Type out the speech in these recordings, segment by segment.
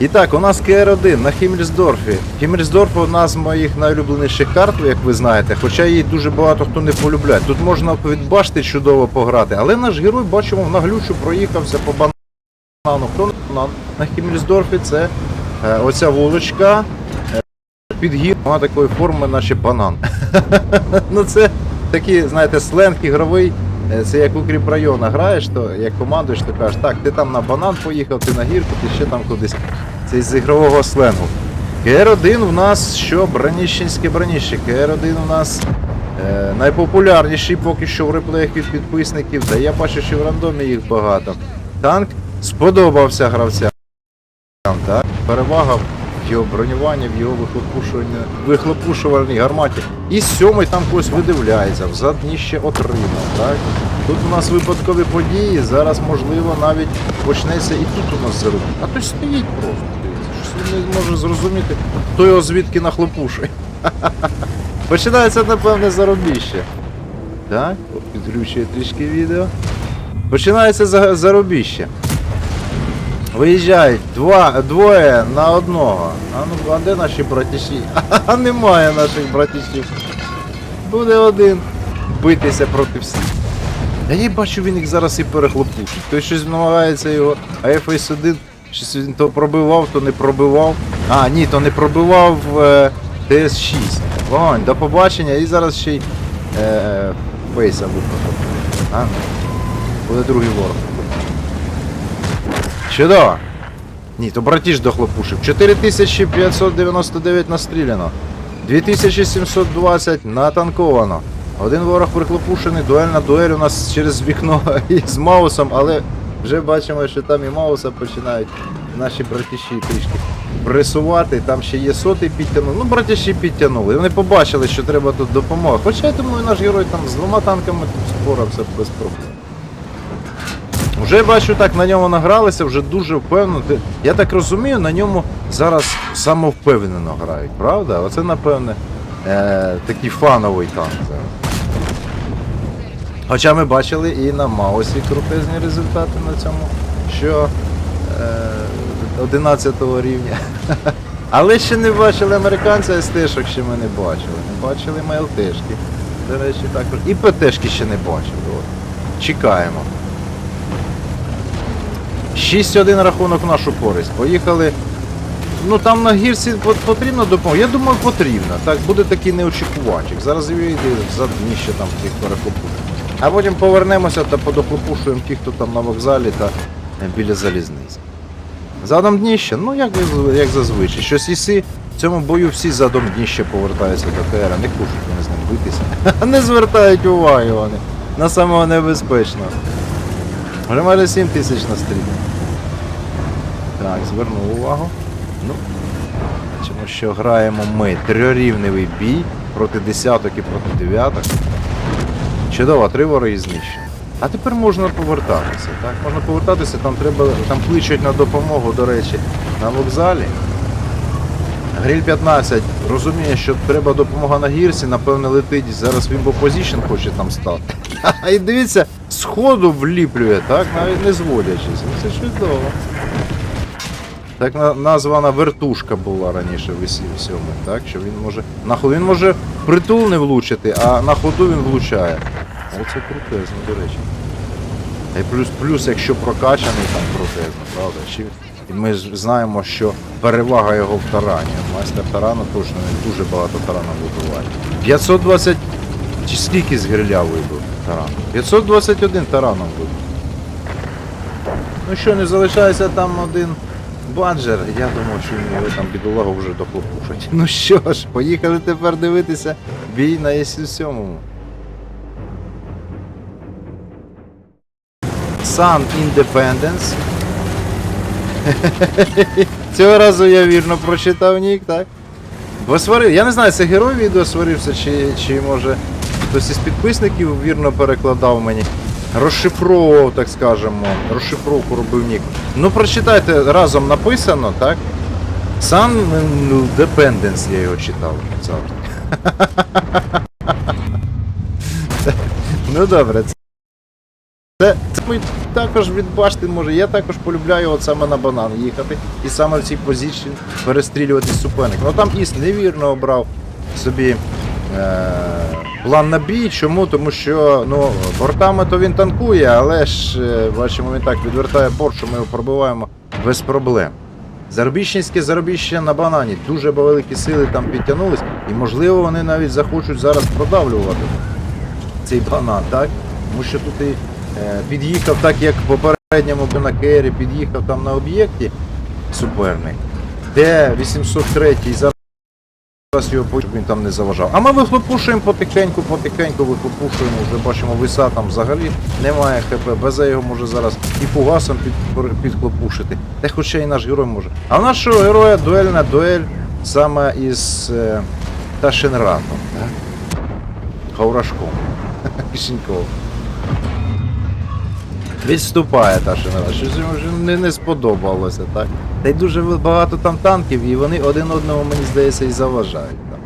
І так, у нас КР-1 на Хіммельсдорфі. Хіммельсдорф одна з моїх найулюбленіших карт, як ви знаєте, хоча її дуже багато хто не полюбляє. Тут можна від башти чудово пограти, але наш герой, бачимо, в наглючу проїхався по банану. Хто банан на Хіммельсдорфі? Це е, оця вуличка е, під гір, вона такої форми, наче банан. ну це такий, знаєте, сленг ігровий. Е, Це як у кріпрайона граєш, то як командуєш, то кажеш, так, ти там на банан поїхав, ти на гірку, ти ще там кудись. Це з ігрового сленгу. КР-1 у нас що? Браніщенське браніще. КР-1 у нас е, найпопулярніший поки що в реплеях від підписників, та я бачу, що в рандомі їх багато. Танк сподобався гравцям. Так? Перевага його бронюванні, в його вихлопушувальній гарматі. І сьомий там когось видивляється, взад дніще отримав. Так? Тут у нас випадкові події, зараз можливо навіть почнеться і тут у нас заробіть. А то стоїть просто. Щось він не може зрозуміти, хто його звідки нахлопушує. Починається, напевне, заробіще. Так, підключує трішки відео. Починається за- заробіще. Виїжджають два, двоє на одного. А ну а де наші братіші? А немає наших братішів. Буде один битися проти всіх. Я бачу, він їх зараз і перехлопушить. Той щось намагається його. А FS1 щось він то пробивав, то не пробивав. А, ні, то не пробивав е, ТС6. Вогонь, до побачення і зараз ще й е, фейса випадок. А? Буде другий ворог. Чудово. Ні, то братіж дохлопушив. 4599 настріляно. 2720 натанковано. Один ворог прихлопушений, дуельна дуель у нас через вікно із Маусом, але вже бачимо, що там і Мауса починають наші братіші трішки пресувати. Там ще є сотий підтягнув. Ну, братіші підтягнули. Вони побачили, що треба тут допомога. Хоча я думаю, наш герой там з двома танками тут спорався без проблем. Вже бачу так, на ньому награлися, вже дуже впевнено. Я так розумію, на ньому зараз самовпевнено грають, правда? Оце, напевне, е, такий фановий танк. Хоча ми бачили і на Маусі крутезні результати на цьому, що е, 11 рівня. Але ще не бачили американця СТ-шок, ще ми не бачили. Не бачили МЛТшки. До речі, також. І ПТшки ще не бачили. От. Чекаємо. 6-1 рахунок в нашу користь. Поїхали. Ну там на гірці пот- потрібна допомога. Я думаю, потрібна. Так, буде такий неочікуванчик. Зараз йде за дніще там тих перехлопушень. А потім повернемося та подохлопушуємо тих, хто там на вокзалі та е, біля залізниці. Задом дніще, ну як, як зазвичай. Щось іси, в цьому бою всі задом дніще повертаються до КР, не кушать вони з ним битися. Не звертають уваги вони на самого небезпечного. Вже майже 7 тисяч на стрімі. Так, звернув увагу. Ну, бачимо, що граємо ми трьорівневий бій проти десяток і проти дев'яток. Чудово, три вороги знищені. А тепер можна повертатися. Так, можна повертатися, там треба. Там кличуть на допомогу, до речі, на вокзалі. Гриль 15 розуміє, що треба допомога на гірці, напевне, летить. Зараз в опозішн хоче там стати. І дивіться, сходу вліплює, так, навіть не зводячись. Ну, Це чудово. Так на- названа вертушка була раніше в ісі всьому, так? Що він може. На він може притул не влучити, а на ходу він влучає. Оце крутезно, до речі. Й плюс, плюс, якщо прокачаний, там крутезно, правда? Чи... І ми ж знаємо, що перевага його в тарані. Майстер тарану точно він дуже багато тарана вибиває. 520. Чи скільки з гриля вибив таран? 521 тараном вибив. Ну що, не залишається там один баджер. Я думав, що його там бідолагу вже дохлопушать. Ну що ж, поїхали тепер дивитися бій на СУ-7. Sun Independence. Цього разу я вірно прочитав нік, так? Бо сварив. Я не знаю, це герой відео сварився, чи, чи може хтось із підписників вірно перекладав мені. Розшифровував, так скажемо, розшифровку робив нік. Ну прочитайте, разом написано, так? Sun Independence я його читав завжди. ну добре, Це, це ми також відбачте, може, я також полюбляю от саме на банан їхати і саме в цій позиції перестрілювати суперник. Ну там Іс невірно обрав собі план на бій. Чому? Тому що ну, бортами то він танкує, але ж е, бачимо, він так відвертає борт, що ми його пробиваємо без проблем. Заробіщенське заробіще на банані. Дуже великі сили там підтягнулись, і можливо вони навіть захочуть зараз продавлювати цей банан, так? Тому що тут і е, під'їхав так, як в попередньому Бенакері, під'їхав там на об'єкті суперник, де 803-й зараз його по- щоб він там не заважав. А ми вихлопушуємо потихеньку, потихеньку вихлопушуємо, вже бачимо, виса там взагалі немає ХП, без його може зараз і фугасом під, підхлопушити. Та хоча і наш герой може. А в нашого героя дуельна дуель саме із е, Ташенратом? Хаврашком. Кишеньков. Відступає та шинера, щось вже не, не сподобалося, так? Та й дуже багато там танків, і вони один одному, мені здається, і заважають. Там.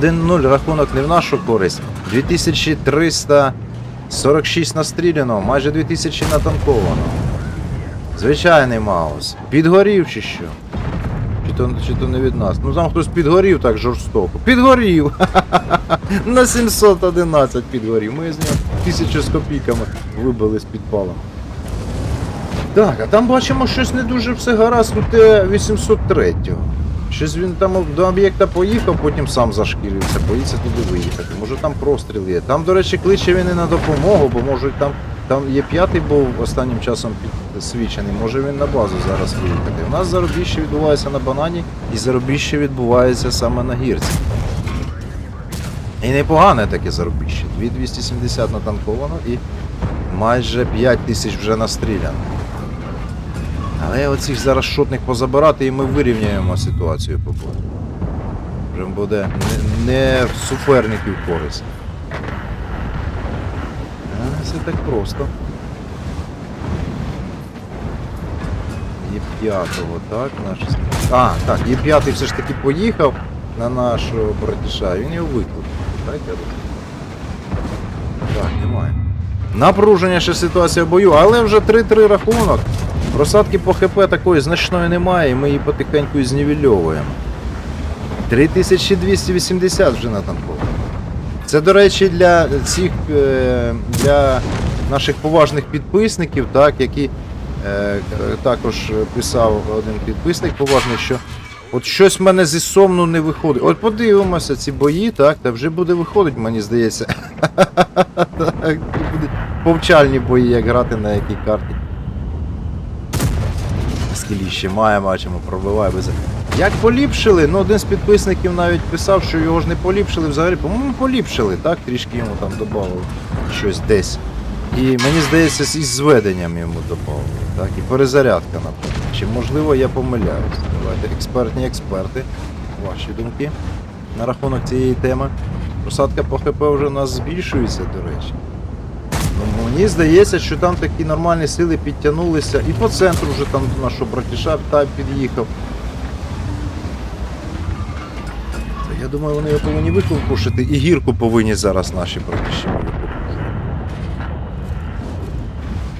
1-0 рахунок не в нашу користь. 2346 настріляно, майже 2000 натанковано. Звичайний Маус. Підгорів чи що? Чи то, чи то не від нас? Ну там хтось підгорів так жорстоко. Підгорів! На 711 підгорів. Ми з нього тисячу з копійками вибили з підпалом. Так, а там бачимо щось не дуже все гаразд у Т-803. Щось він там до об'єкта поїхав, потім сам зашкірився, боїться туди виїхати. Може там простріл є. Там, до речі, кличе він і на допомогу, бо можуть там. Там є п'ятий був останнім часом підсвічений, може він на базу зараз виїхати. У нас заробіще відбувається на банані, і заробіще відбувається саме на гірці. І непогане таке заробіще. 2270 натанковано і майже 5 тисяч вже настріляно. Але оцих зараз шотних позабирати і ми вирівняємо ситуацію по бою. Вже буде не, суперників користь. Все так просто. Є п'ятого, так, наш. А, так, є п'ятий все ж таки поїхав на нашого братіша, він його викликав. Так, немає. Напруження ще ситуація в бою, але вже 3-3 рахунок. Просадки по ХП такої значної немає, і ми її потихеньку знівельовуємо. 3280 вже натанковано. Це, до речі, для цих е, для наших поважних підписників, так, які е, також писав один підписник поважний, що от щось в мене зі сомну не виходить. От подивимося ці бої, так, та вже буде виходить, мені здається. Так, повчальні бої, як грати на якій карті. Скіліще має, бачимо, пробиває без. Як поліпшили, ну один з підписників навіть писав, що його ж не поліпшили взагалі. По-моєму, поліпшили, так? Трішки йому там додали щось десь. І мені здається, із зведенням йому додали, так? І перезарядка, напевно. Чи можливо я помиляюсь? Давайте, експертні експерти. Ваші думки на рахунок цієї теми. Просадка по ХП вже у нас збільшується, до речі. Ну, мені здається, що там такі нормальні сили підтягнулися. І по центру вже там до нашого братіша та під'їхав. Я думаю, вони його повинні викупушити і гірку повинні зараз наші братіші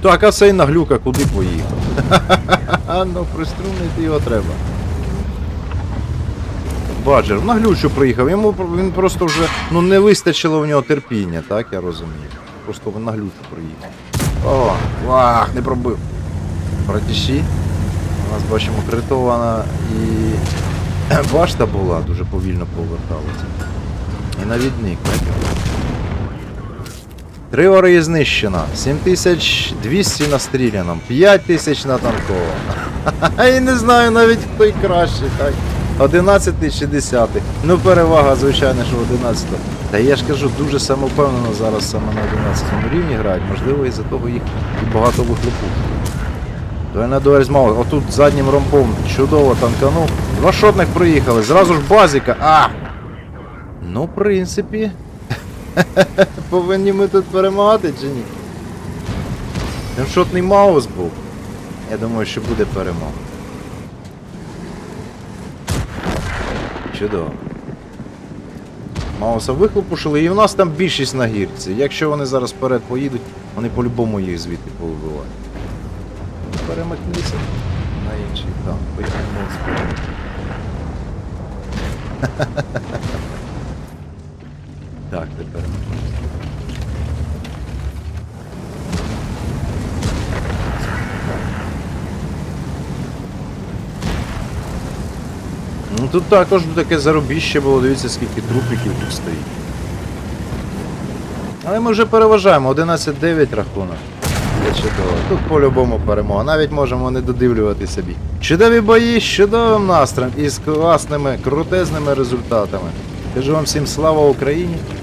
Так, а цей наглюка куди поїхав? ну, приструнити його треба. Баджер, на глючу приїхав, йому він просто вже ну, не вистачило в нього терпіння, так я розумію. Просто на глючу приїхав. О, вах, не пробив. Братіші. У нас бачимо критована і башта була, дуже повільно поверталася. І навідник, так? Три ори знищено, 7200 настріляно, 5000 натанковано. І не знаю навіть хто й кращий, так? 11 чи 10. Ну перевага, звичайно, що 11. Та я ж кажу, дуже самовпевнено зараз саме на 11 рівні грають, можливо, із-за того їх і багато вихлопушують. Дуельна дуель з. Отут заднім ромбом чудово танканув. Два шотних проїхали, зразу ж базіка. А! Ну, в принципі. Повинні ми тут перемагати чи ні? Там шотний Маус був. Я думаю, що буде перемога. Чудово. Мауса вихлопушили, і в нас там більшість на гірці. Якщо вони зараз вперед поїдуть, Вони по-любому їх звідти повибивають. Перемикнися на інший. Так, поїхали. Так, тепер. Ну тут також таке заробіще було, дивіться, скільки трупиків тут стоїть. Але ми вже переважаємо, 11-9 рахунок. Це чудово. Тут по-любому перемога. Навіть можемо не додивлювати собі. Чудові бої з чудовим настроєм і з класними, крутезними результатами. Кажу вам всім слава Україні